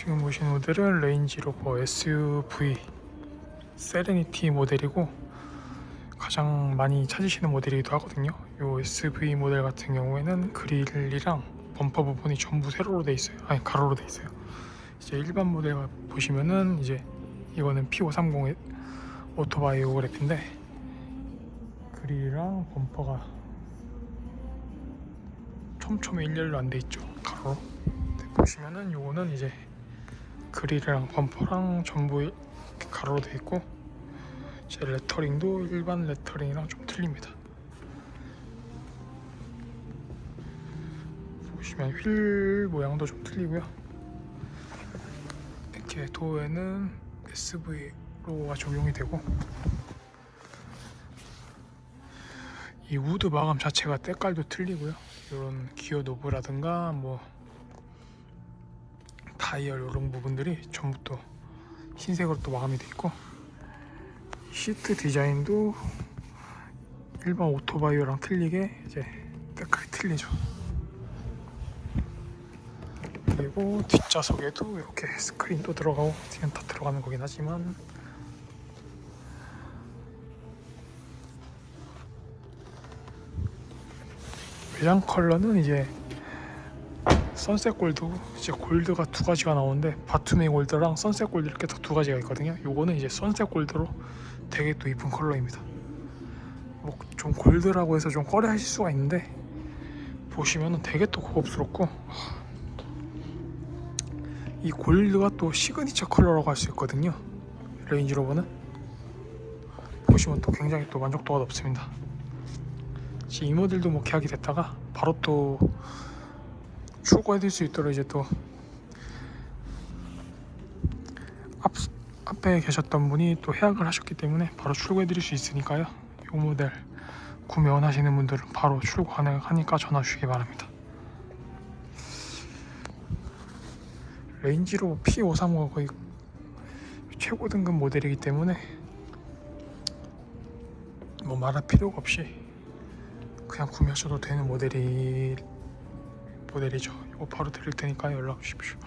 지금 보시는 모델은 레인지로버 SUV 세레니티 모델이고 가장 많이 찾으시는 모델이기도 하거든요. 이 SUV 모델 같은 경우에는 그릴이랑 범퍼 부분이 전부 세로로 돼 있어요. 아니 가로로 돼 있어요. 이제 일반 모델 보시면은 이제 이거는 P530 오토바이 오그래피인데 그릴이랑 범퍼가 촘촘히 일렬로 안 돼 있죠. 가로. 네, 보시면은 요거는 이제 그릴이랑 범퍼랑 전부 가로로 돼 있고 제 레터링도 일반 레터링이랑 좀 틀립니다. 보시면 휠 모양도 좀 틀리고요. 이렇게 도어에는 SV로가 적용이 되고 이 우드 마감 자체가 때깔도 틀리고요. 이런 기어 노브라든가 뭐 다이얼 이런 부분들이 전부 또 흰색으로 또 마감이 돼 있고 시트 디자인도 일반 오토바이오랑 틀리게 이제 때깔이 틀리죠. 그리고 뒷좌석에도 이렇게 스크린도 들어가고 뒤는 다 들어가는 거긴 하지만 외장 컬러는 이제 선셋 골드 이제 골드가 두 가지가 나오는데 바투메 골드랑 선셋 골드 이렇게 딱 두 가지가 있거든요. 요거는 이제 선셋 골드로 되게 또 이쁜 컬러입니다. 뭐 좀 골드라고 해서 좀 꺼려 하실 수가 있는데 보시면은 되게 또 고급스럽고 이 골드가 또 시그니처 컬러라고 할 수 있거든요. 레인지로버는 보시면 또 굉장히 또 만족도가 높습니다. 이 모델도 뭐 계약이 됐다가 바로 또 출고해드릴 수 있도록 이제 또 앞, 앞에 계셨던 분이 또 해약을 하셨기 때문에 바로 출고해드릴 수 있으니까요. 이 모델 구매 원하시는 분들은 바로 출고 가능하니까 전화 주시기 바랍니다. 레인지로 P535가 거의 최고 등급 모델이기 때문에 뭐 말할 필요가 없이 그냥 구매하셔도 되는 모델이 모델이죠. 이거 바로 드릴 테니까 연락 주십시오.